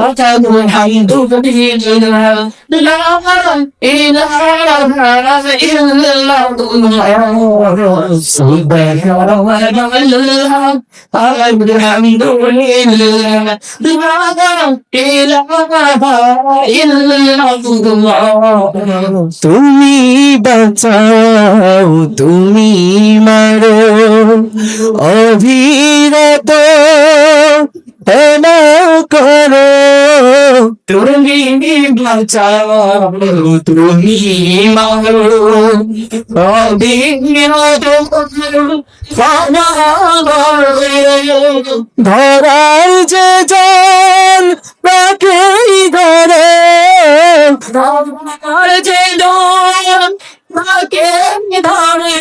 সুবহানাল্লাহ আলহামদুলিল্লাহ লা ইলাহা ইল্লাল্লাহ সুবহানাল্লাহ আলহামদুলিল্লাহ লা ইলাহা ইল্লাল্লাহ সুবহানাল্লাহ আলহামদুলিল্লাহ লা ইলাহা ইল্লাল্লাহ তুমি বাঁচাও, তুমি মারো অভিরত তুমি বাঁচাও তুমি মারো ধরার যে জন তাকেই ধরে তোমার যে দম তাকে ধরে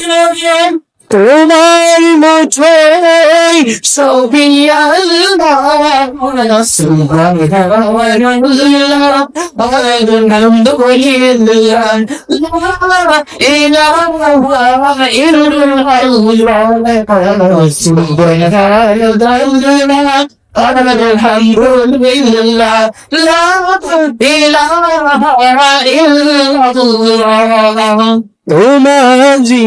তোমার মুঠোই ছবি আল্লাহ সুবহানাল্লাহ আলহামদুলিল্লাহ লা ইলাহা ইল্লাল্লাহ সুবহানাল্লাহ আলহামদুলিল্লাহ লা ইলাহা ইল্লাল্লাহ তোমাজি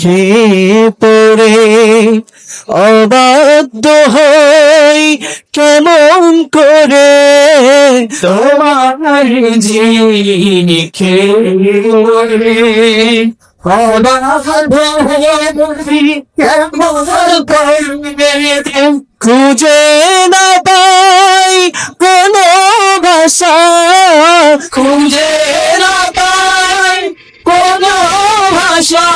যে পড়ে অবাধ্য হই কেমন করে তোমার খুঁজে না পাই কোনো ভাষা। খুঁজে না পাই কোন ভাষা।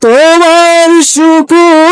তোমার শুকুর